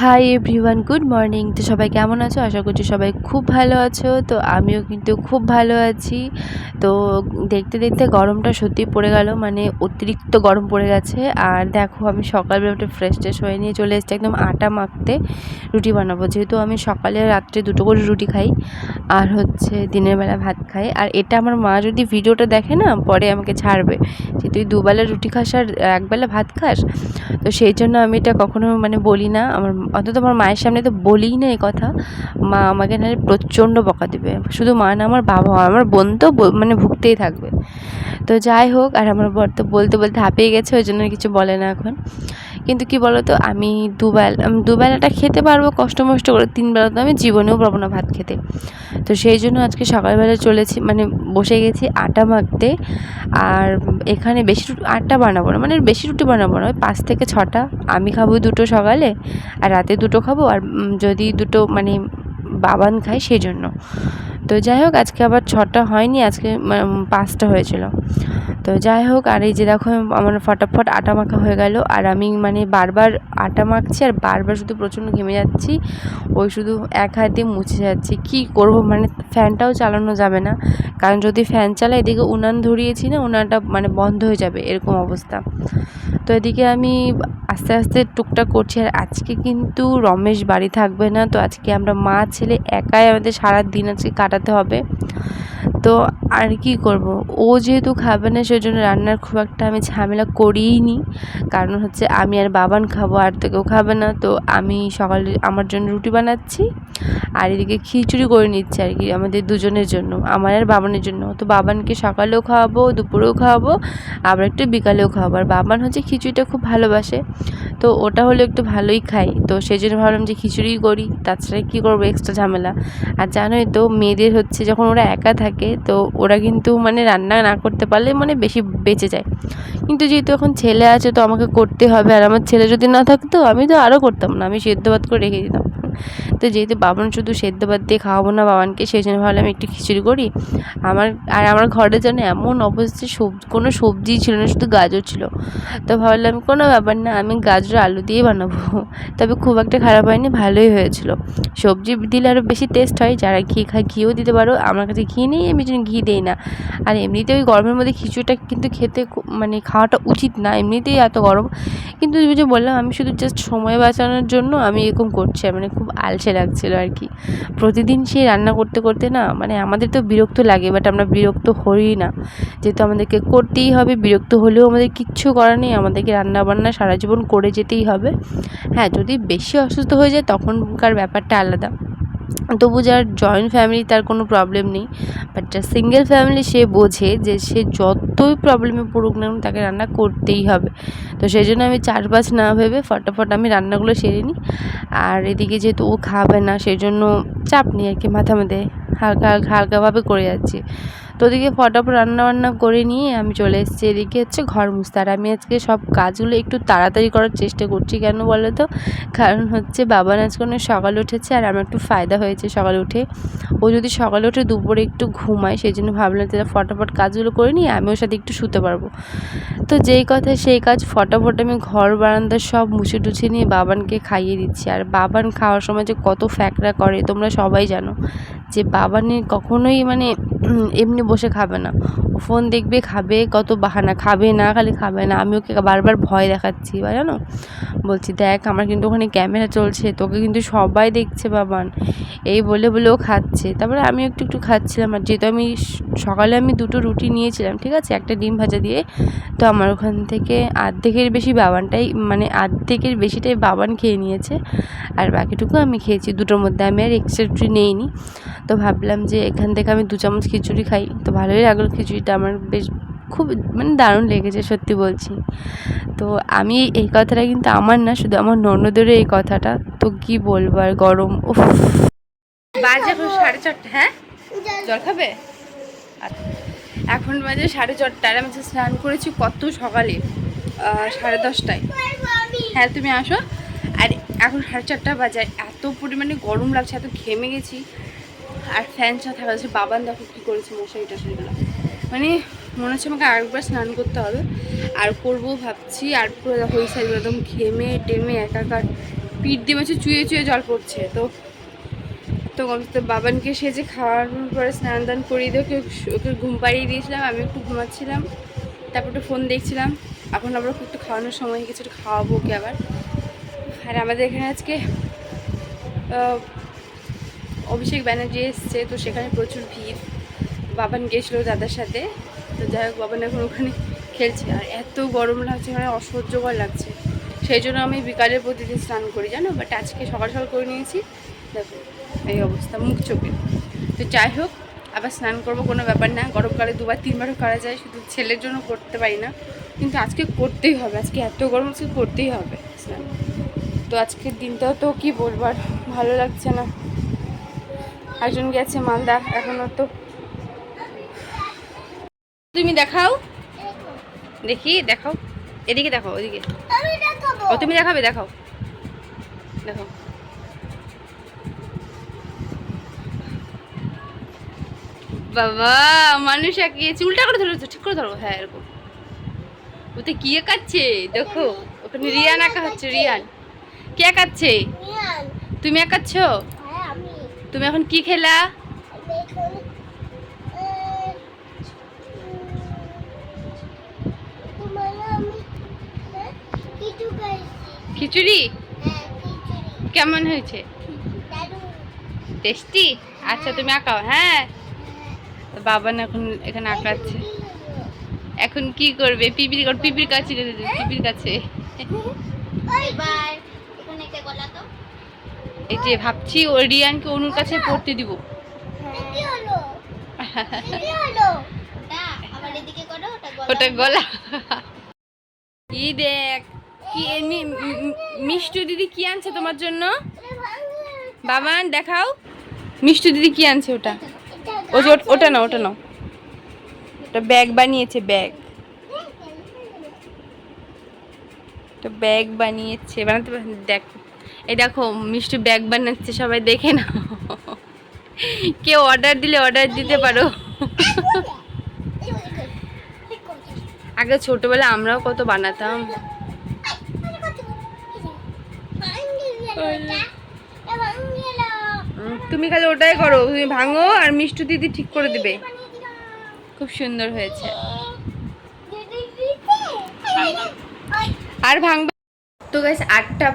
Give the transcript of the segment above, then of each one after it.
Hi everyone good morning তো সবাই কেমন আছো? আশা করছি সবাই খুব ভালো আছো। তো আমিও কিন্তু খুব ভালো আছি। তো দেখতে দেখতে গরমটা সত্যি পড়ে গেল। মানে অতিরিক্ত গরম পড়ে গেছে। আর দেখো, আমি সকালবেলা উঠে ফ্রেশ ট্রেশ হয়ে নিয়ে চলে এসেছি একদম আটা মাখতে রুটি বানাবো। যেহেতু আমি সকালে রাত্রে দুটো করে রুটি খাই, আর হচ্ছে দিনের বেলা ভাত খাই। আর এটা আমার মা যদি ভিডিওটা দেখে না, পরে আমাকে ছাড়বে যে তুই দুবেলা রুটি খাস আর একবেলা ভাত খাস। তো সেই জন্য আমি এটা কখনো মানে বলি না। আমার অন্তত আমার মায়ের সামনে তো বলিই না এই কথা। মা আমাকে নাহলে প্রচণ্ড বকা দেবে। শুধু মা না, আমার বাবা, আমার বোন তো মানে ভুগতেই থাকবে। তো যাই হোক, আর আমার বর তো বলতে বলতে হাঁপিয়ে গেছে, ওই জন্য কিছু বলে না এখন। কিন্তু কি বলো তো আমি দুবেলা দুবেলাটা খেতে পারব, কষ্ট মষ্ট করে তিন বেলা তো আমি জীবনেও পারব না ভাত খেতে। তো সেই জন্য আজকে সকালবেলা চলেছি মানে বসে গেছি আটা মাখতে, আর এখানে বেশি আটটা বানাবো না মানে বেশি রুটি বানাবো না, ওই পাঁচ থেকে ছটা। আমি খাব দুটো সকালে, আর রাতে দুটো খাব, আর যদি দুটো মানে বাবান খায় সেই জন্য। তো যাই হোক, আজকে আবার ছটা হয়নি, আজকে পাঁচটা হয়েছিল। তো যাই হোক, আর এই যে দেখো, আমার ফটাফট আটা মাখা হয়ে গেল। আর আমি মানে বারবার আটা মাখছি আর বারবার শুধু প্রচণ্ড ঘেমে যাচ্ছি। ওই শুধু এক হাত দিয়ে মুছে যাচ্ছি। কী করব? মানে ফ্যানটাও চালানো যাবে না। কারণ যদি ফ্যান চালাই, এদিকে উনান ধরিয়েছি না, উনানটা মানে বন্ধ হয়ে যাবে, এরকম অবস্থা। তো এদিকে আমি আস্তে আস্তে টুকটাক করছি। আর আজকে কিন্তু রমেশ বাড়ি থাকবে না। তো আজকে আমরা মা, ছেলে একাই আমাদের সারা দিন আজকে কাটাতে হবে। তো আর কি করব? ও যেহেতু খাবে না সেই জন্য রান্নার খুব একটা আমি ঝামেলা করিই নি। কারণ হচ্ছে আমি আর বাবান খাব, আর তো কেউ খাবে না। তো আমি সকালে, আমার জন্য রুটি বানাচ্ছি। আর এদিকে খিচুড়ি করে নিচ্ছে আর কি আমাদের দুজনের জন্য, আমার আর বাবানের জন্য। তো বাবানকে সকালেও খাওয়াবো, দুপুরেও খাওয়াবো, আবার একটু বিকালেও খাওয়াবো। আর বাবান হচ্ছে খিচুড়িটা খুব ভালোবাসে, তো ওটা হলে একটু ভালোই খাই তো সেই জন্য ভাবলাম যে খিচুড়িই করি, তাছাড়া কী করব এক্সট্রা ঝামেলা। আর জানোই তো মেয়েদের হচ্ছে যখন ওরা একা থাকে, তো ওরা কিন্তু মানে রান্না না করতে পারলে মানে বেশি বেঁচে যায়। কিন্তু যেহেতু এখন ছেলে আছে, তো আমাকে করতে হবে। আর আমার ছেলে যদি না থাকতো, আমি তো আরও করতাম না, আমি সেদ্ধ ভাত করে রেখে দিতাম। তো যেহেতু বাবান শুধু সেদ্ধ ভাত দিয়ে খাওয়াবো না বাবানকে সেই জন্য ভাবলাম একটু খিচুড়ি করি। আমার, আর আমার ঘরে যেন এমন অবস্থা সব, কোনো সবজি ছিল না, শুধু গাজর ছিল। তো ভাবলাম কোনো ব্যাপার না, আমি গাজর আলু দিয়ে বানাবো। তবে খুব একটা খারাপ হয়নি, ভালোই হয়েছিল। সবজি দিলে আরও বেশি টেস্ট হয়, যারা ঘি খায় ঘিও দিতে পারো, আমার কাছে ঘি নেই, আমি জন্য ঘি দিই না। আর এমনিতে ওই গরমের মধ্যে খিচুড়িটা কিন্তু খেতে মানে খাওয়াটা উচিত না, এমনিতেই এত গরম। কিন্তু যে বললাম, আমি শুধু জাস্ট সময় বাঁচানোর জন্য আমি এরকম করছি মানে খুব আলসে লাগছিল আর কি। প্রতিদিন সে রান্না করতে করতে না মানে আমাদের তো বিরক্ত লাগে বাট আমরা বিরক্ত হই না। যেহেতু আমাদেরকে করতেই হবে, বিরক্ত হলেও আমাদের কিচ্ছু করার নেই, আমাদেরকে রান্না বান্না সারা জীবন করে যেতেই হবে। হ্যাঁ যদি বেশি অসুস্থ হয়ে যায় তখনকার ব্যাপারটা আলাদা। তবু যার জয়েন্ট ফ্যামিলি তার কোনো প্রবলেম নেই বাট যার সিঙ্গেল ফ্যামিলি সে বোঝে যে সে যতই প্রবলেমে পড়ুক না তাকে রান্না করতেই হবে। তো সেই জন্য আমি চার পাঁচ না ভেবে ফটাফট আমি রান্নাগুলো সেরে নিই। আর এদিকে যেহেতু ও খাবে না, সেই জন্য চাপ নিই আর কি মাথা মাথায় হালকা হালকা, হালকাভাবে করে যাচ্ছি। তো ওদিকে ফটাফট রান্না বান্না করে নিয়ে আমি চলে এসেছি। এদিকে হচ্ছে ঘর মুছতে। আর আমি আজকে সব কাজগুলো একটু তাড়াতাড়ি করার চেষ্টা করছি কেন বলো তো? কারণ হচ্ছে বাবা অনেক সকালে উঠেছে আর আমার একটু ফায়দা হয়েছে সকালে উঠে। ও যদি সকালে উঠে দুপুরে একটু ঘুমায়, সেই জন্য ভাবলাম যে ফটাফট কাজগুলো করে নিয়ে আমি ওর সাথে একটু শুতে পারব। তো যেই কথা সেই কাজ ফটাফট আমি ঘর, বারান্দা সব মুছে টুছে নিয়ে বাবানকে খাইয়ে দিচ্ছি। আর বাবান খাওয়ার সময় যে কত ফ্যাকরা করে, তোমরা সবাই জানো। যে বাবানে কখনোই মানে এমনি বসে খাবে না। ফোন দেখবে, খাবে, কত বাহানা, খাবে না, খালি খাবে না। আমি ওকে বারবার ভয় দেখাচ্ছি, বা জানো? বলছি, দেখ, আমার কিন্তু ওখানে ক্যামেরা চলছে, তোকে কিন্তু সবাই দেখছে, বাবান। এই বলে বলেও খাচ্ছে। তারপরে আমি একটু একটু খাচ্ছিলাম আর যেহেতু আমি সকালে আমি দুটো রুটি নিয়েছিলাম, ঠিক আছে? একটা ডিম ভাজা দিয়ে। তো আমার ওখান থেকে আর্ধেকের বেশি বাবানটাই মানে আর্ধেকের বেশিটাই বাবান খেয়ে নিয়েছে। আর বাকিটুকু আমি খেয়েছি। দুটোর মধ্যে আমি আর এক্সট্রা রুটি নেইনি। তো ভাবলাম যে এখান থেকে আমি দু চামচ খিচুড়ি খাই। তো ভালোই লাগল খিচুড়িটা। আমার বেশ খুব মানে দারুণ লেগেছে সত্যি বলছি। তো আমি এই কথাটা কিন্তু আমার না, শুধু আমার ননদেরও এই কথাটা। তো কি বলব আর গরম, উফ। বাজে সাড়ে চারটে হ্যাঁ? জল খাবে? আচ্ছা। এখন বাজে সাড়ে চারটে আর আমি স্নান করেছি কত সকালে সাড়ে দশটায়। হ্যাঁ তুমি আসো। আর এখন সাড়ে চারটা বাজে আর এত পরিমাণে গরম লাগছে এত ঘেমে গেছি। আর ফ্যান চা থাকা যাচ্ছে বাবান দেখো কী করেছে মশারি টশারিগুলো মানে মনে হচ্ছে আমাকে আরেকবার স্নান করতে হবে। আর করব ভাবছি আর পুরো দেখো ওই সাইডগুলো একদম ঘেমে টেমে একাকার। পিঠ দিয়ে মাছে চুয়ে চুয়ে জল পড়ছে। তো তো তো বাবানকে সেজে খাওয়ানোর পরে স্নান দান করিয়ে দিয়ে ওকে ওকে ঘুম পাড়িয়ে দিয়েছিলাম আমি একটু ঘুমাচ্ছিলাম। তারপর একটু ফোন দেখছিলাম। এখন আবার একটু খাওয়ানোর সময় একটু খাওয়াবো ওকে আবার। আর আমাদের এখানে আজকে অভিষেক ব্যানার্জি এসছে, তো সেখানে প্রচুর ভিড়। বাবান গেছিল দাদার সাথে। তো যাই হোক, বাবান এখন ওখানে খেলছে। আর এত গরম লাগছে মানে অসহ্যকর লাগছে। সেই জন্য আমি বিকালের প্রতিদিন স্নান করি, জানো? বাট আজকে সকাল সকাল করে নিয়েছি। দেখো। এই অবস্থা, মুখ চোখে। তো যাই হোক, আবার স্নান করব কোনো ব্যাপার না। গরমকালে দুবার, তিনবারও করা যায়, শুধু ছেলের জন্য করতে পারি না। কিন্তু আজকে করতেই হবে, আজকে এত গরম, আজকে করতেই হবে স্নান। তো আজকের দিনটাও তো কি বলব আর, ভালো লাগছে না। একজন গেছে মালদা এখনও তো। তুমি দেখাও। দেখি, দেখাও। এদিকে দেখাও, ওদিকে। ও, তুমি দেখাবে, দেখাও। দেখাও। বাবা মানুষ একে চুলটা করে ধরো ঠিক করে ধরো। হ্যাঁ এরকম। ওতে কি একাচ্ছে দেখো ওখানে রিয়ান একা হচ্ছে রিয়ান। কে একাচ্ছে তুমি একাচ্ছ হ্যাঁ তুমি এখন কি খেলা? হ্যাঁ, খাইছি। খিচুড়ি? হ্যাঁ কেমন হয়েছে? টেস্টি? আচ্ছা তুমি আঁকাও হ্যাঁ বাবা না এখন এখানে আঁকাচ্ছে এখন কি করবে? পিপির পিপির কাছে পিপির কাছে। এই যে ভাবছি ও রিয়ানকে অনুর কাছে পড়তে দিব। ওটা গলা। ই দেখ, কি মিষ্টু দিদি কি আনছে তোমার জন্য? বাবান, দেখাও। মিষ্টু দিদি কি আনছে ওটা? ও যে ওটা না ওটা নাও ওটা ব্যাগ বানিয়েছে ব্যাগ তো ব্যাগ বানিয়েছে বানাতে দেখ এই দেখো মিষ্টি ব্যাগ বানাচ্ছে সবাই দেখে না কেউ অর্ডার দিলে অর্ডার দিতে পারো আগে ছোটবেলা আমরাও কত বানাতাম তুমি খালি ওটাই করো, তুমি ভাঙো আর মিষ্টি দিদি ঠিক করে দেবে। খুব সুন্দর হয়েছে। আর ভাঙবে তো গাইস আটটা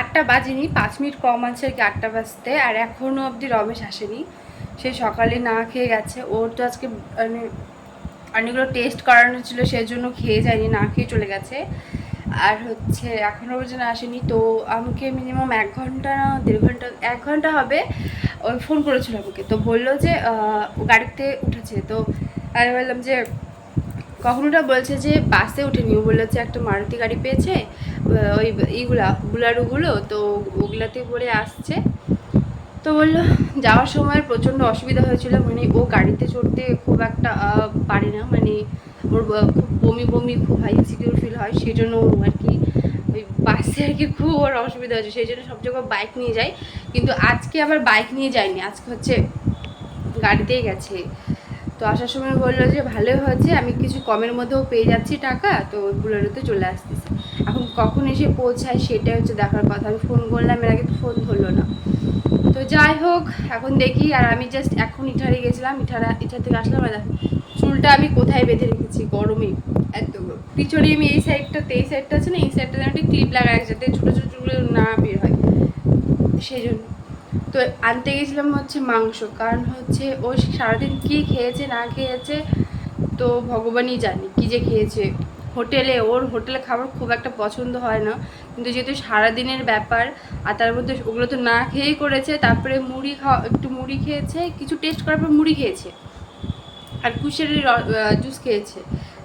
আটটা বাজেনি, পাঁচ মিনিট কম আছে আর কি আটটা বাজতে, আর এখনও অবধি রমেশ আসেনি। সে সকালে না খেয়ে গেছে। ওর তো আজকে মানে অনেকগুলো টেস্ট করানো ছিল সেই জন্য খেয়ে যায়নি, না খেয়ে চলে গেছে। আর হচ্ছে এখনও পর্যন্ত আসেনি। তো আমাকে মিনিমাম এক ঘণ্টা না দেড় ঘণ্টা, এক ঘণ্টা হবে। ওই ফোন করেছিল আমাকে। তো বলল যে গাড়িতে উঠেছে। তো আমি বললাম যে কখনোটা বলছে যে, বাসে উঠেনি ও বলল যে, একটা মারুতি গাড়ি পেয়েছে ওই এইগুলা, বুলারুগুলো। তো ওগুলাতে করে আসছে। তো বলল, যাওয়ার সময় প্রচণ্ড অসুবিধা হয়েছিল। মানে ও গাড়িতে চড়তে খুব একটা পারে না। মানে ওর খুব বমি বমি, খুব হাই সিকিউর ফিল হয় সেই জন্য আর কি ওই বাসে আর কি খুব ওর অসুবিধা হচ্ছে সেই জন্য সব জায়গায় বাইক নিয়ে যায়। কিন্তু আজকে আবার বাইক নিয়ে যায়নি, আজকে হচ্ছে গাড়িতেই গেছে। তো আসার সময় বলল যে, ভালোই হয়েছে, আমি কিছু কমের মধ্যেও পেয়ে যাচ্ছি টাকা, তো বুলেরোতে চলে আসতেছে। এখন কখন এসে পৌঁছায় সেটাই হচ্ছে দেখার কথা। আমি ফোন করলাম, এর আগে ফোন ধরলো না। তো যাই হোক, এখন দেখি, আর আমি জাস্ট এখন ইঠারে গেছিলাম, ইঠারা ইঠার থেকে আসলাম, আর চুলটা আমি কোথায় বেঁধে রেখেছি? গরমে। একদম। পিছনে আমি এই সাইডটাতে এই সাইডটা আছে না, এই সাইডটাতে একটা ক্লিপ লাগা যাতে ছোটো ছোটো চুলগুলো না বের হয়। সেই জন্য তো আনতে গেছিলাম হচ্ছে মাংস। কারণ হচ্ছে ও সারাদিন কি খেয়েছে, না খেয়েছে, তো ভগবানই জানি কি যে খেয়েছে। হোটেলে, ওর হোটেলে খাবার খুব একটা পছন্দ হয় না। কিন্তু যেহেতু সারাদিনের ব্যাপার, আর তার মধ্যে ওগুলো তো না খেয়েই করেছে, তারপরে মুড়ি খাওয়া, একটু মুড়ি খেয়েছে, কিছু টেস্ট করার পর মুড়ি খেয়েছে। আর কুশের জুস খেয়েছে।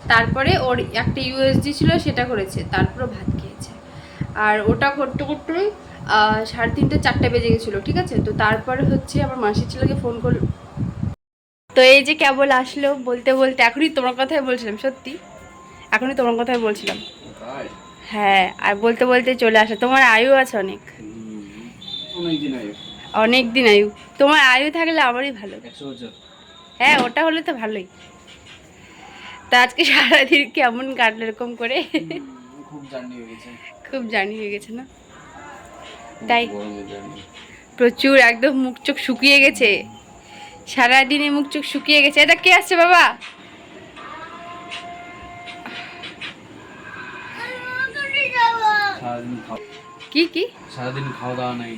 তারপরে ওর একটা ইউএসডি ছিল সেটা করেছে। তারপরে ভাত খেয়েছে। আর ওটা করতে করতেই আহ, সাড়ে তিনটে চারটে বেজে গেছিল ঠিক আছে? তো তারপরে হচ্ছে আমার মাসির ছেলেকে ফোন করল। তো এই যে কেবল আসলো বলতে বলতে এখনই তোমার কথাই বলছিলাম সত্যি? এখনই তোমার কথাই বলছিলাম। হ্যাঁ আর বলতে বলতে চলে আসে। তোমার আয়ু আছে অনেক। অনেক দিন আয়ু। তোমার আয়ু থাকলে আমারই ভালো। হ্যাঁ ওটা হলে তো ভালোই। তা আজকে সারাদিন কেমন কাটলো এরকম করে? খুব জার্নি হয়ে গেছে। খুব জার্নি হয়ে গেছে না? তাই প্রচুর একদম মুখ চোখ শুকিয়ে গেছে। সারাদিনে মুখ চোখ শুকিয়ে গেছে। এটা কে আসছে বাবা? কি কি? সারাদিন খাওয়া দাওয়া নাই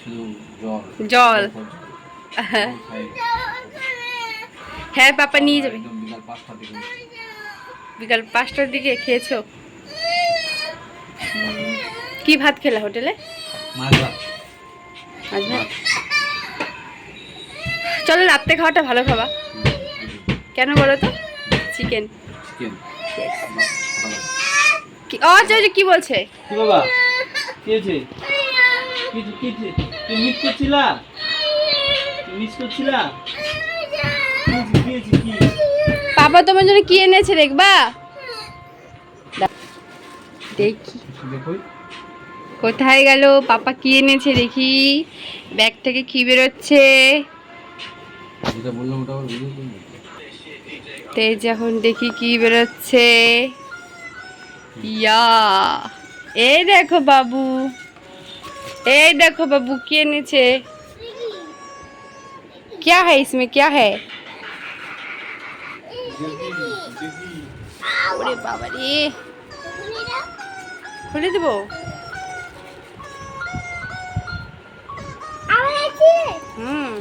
শুধু জল। জল। হ্যাঁ পাপা নিয়ে যাবে। বিকাল পাঁচটার দিকে খেয়েছো? কি ভাত খেলা হোটেলে? চলো রাত্রে খাওয়াটা ভালো খাবা কেন বলো তো? চিকেন। চিকেন। কি ও আচ্ছা কি বলছে? বাবা? কি হয়েছে? কি কি কি মিস করছিলা? মিস করছিলা? পাপা তোমার জন্য কি এনেছে দেখবা দেখি দেখো কোথায় গেল পাপা কি এনেছে দেখি ব্যাগ থেকে কি বেরোচ্ছে যেটা বললাম ওটা আবার বুঝে তুমি তে যখন দেখি কি বেরোচ্ছে ইয়া এই দেখো বাবু এই দেখো বাবু কি এনেছে क्या है इसमें क्या है ওরে বাবা রে খুলে দেবো? হুম।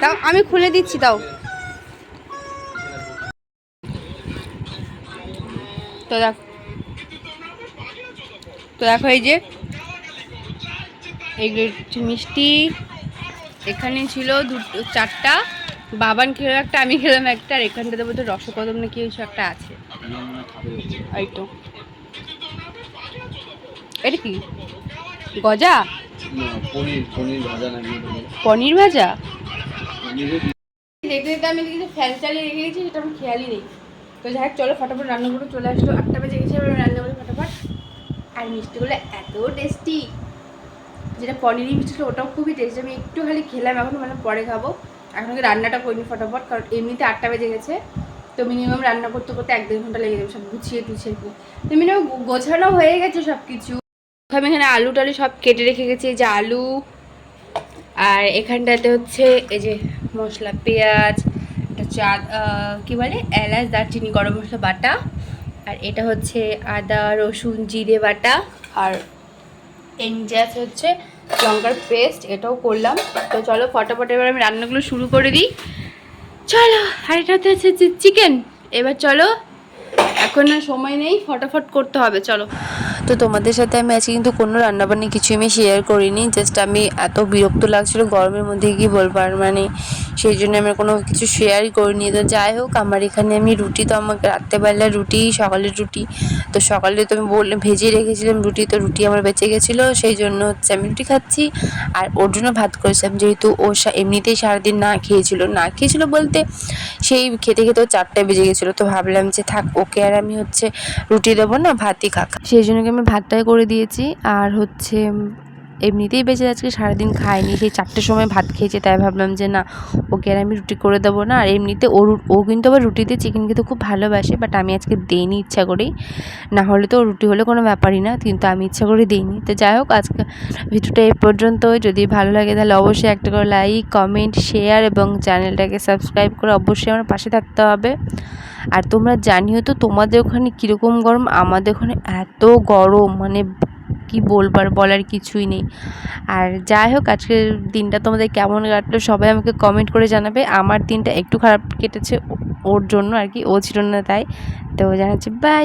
দাও, আমি খুলে দিচ্ছি, দাও। তো দেখ, তো দেখো এই যে এইগুলো হচ্ছে মিষ্টি। এখানে ছিল দুটো, চারটা। বাবান খেলো একটা আমি খেলাম একটা আর এখানটাতে বোধহয় রসকদম না কি কিছু একটা আছে। এই তো এটা কি? গজা? পনির ভাজা দেখতে দেখতে আমি কিছু ফ্যান চালিয়ে রেখে গেছি সেটা আমার খেয়ালই নেই। তো যাই হোক চলো ফটাফট রান্না করে চলে আসলো। আটটা বেজে গেছে এবার রান্না করে ফটাফট। আর মিষ্টিগুলো এত টেস্টি যেটা পনিরি মিষ্টি ওটাও খুবই টেস্টি আমি একটু খালি খেলাম এখন মানে পরে খাব। এখন আগে রান্নাটা করিনি ফটাফট, কারণ এমনিতে আটটা বেজে গেছে। তো মিনিমাম রান্না করতে করতে এক দেড় ঘণ্টা লেগে যাবে সব গুছিয়ে টুছিয়ে তো মিনিমাম গোছানো হয়ে গেছে সব কিছু আমি এখানে আলু টালু সব কেটে রেখে গেছি, এই যে আলু। আর এখানটাতে হচ্ছে এই যে মশলা, পেঁয়াজ এটা চা কি বলে, এলাচ, দারচিনি, গরম মশলা, বাটা। আর এটা হচ্ছে আদা, রসুন, জিরে, বাটা। আর এনজাস হচ্ছে লঙ্কার পেস্ট এটাও করলাম। তো চলো ফটাফট এবার আমি রান্নাগুলো শুরু করে দিই। চলো, আর এটাতে হচ্ছে চিকেন এবার চলো, এখন আর সময় নেই, ফটাফট করতে হবে, চলো। তো তোমাদের সাথে আমি আজকে কিন্তু কোনো রান্নাবান্না কিছু আমি শেয়ার করিনি জাস্ট আমি এত বিরক্ত লাগছিল গরমের মধ্যে কি বলব আর মানে সেই জন্য আমি কোনো কিছু শেয়ারই করিনি। তো যাই হোক, আমার এখানে আমি রুটি তো আমাকে রাত্রেবেলা রুটি, সকালের রুটি। তো সকালে তো আমি বললাম ভেজে রেখেছিলাম রুটি, তো রুটি আমার বেঁচে গেছিল, সেই জন্য হচ্ছে আমি রুটি খাচ্ছি। আর ওর জন্য ভাত করেছিলাম, যেহেতু ও এমনিতেই সারাদিন না খেয়েছিল। না খেয়েছিল বলতে সেই খেতে খেতে ও চারটায় বেজে গেছিল। তো ভাবলাম যে থাক, ওকে আর আমি হচ্ছে রুটি দেবো না, ভাতই খাক। সেই জন্য আমি ভাতটাই করে দিয়েছি। আর হচ্ছে এমনিতেই বেঁচে আজকে সারাদিন খায়নি সেই চারটের সময় ভাত খেয়েছে, তাই ভাবলাম যে না, ওকে আর আমি রুটি করে দেবো না। আর এমনিতে ও ও কিন্তু আবার রুটিতে চিকেন খেতে খুব ভালোবাসে বাট আমি আজকে দিইনি ইচ্ছা করেই। না হলে তো রুটি হলে কোনো ব্যাপারই না, কিন্তু আমি ইচ্ছা করে দিইনি। তো যাই হোক, আজকে ভিডিওটা এই পর্যন্ত যদি ভালো লাগে তাহলে অবশ্যই একটা করে লাইক কমেন্ট শেয়ার এবং চ্যানেলটাকে সাবস্ক্রাইব করে অবশ্যই আমার পাশে থাকতে হবে। আর তোমরা জানিও তো তোমাদের ওখানে কীরকম গরম? আমাদের ওখানে এত গরম মানে কি বলবার বলার কিছুই নেই। আর যাই হোক, আজকের দিনটা তোমাদের কেমন কাটলো সবাই আমাকে কমেন্ট করে জানাবে। আমার দিনটা একটু খারাপ কেটেছে ওর জন্য আর কি, ও ছিল না তাই। তো জানাচ্ছি বাই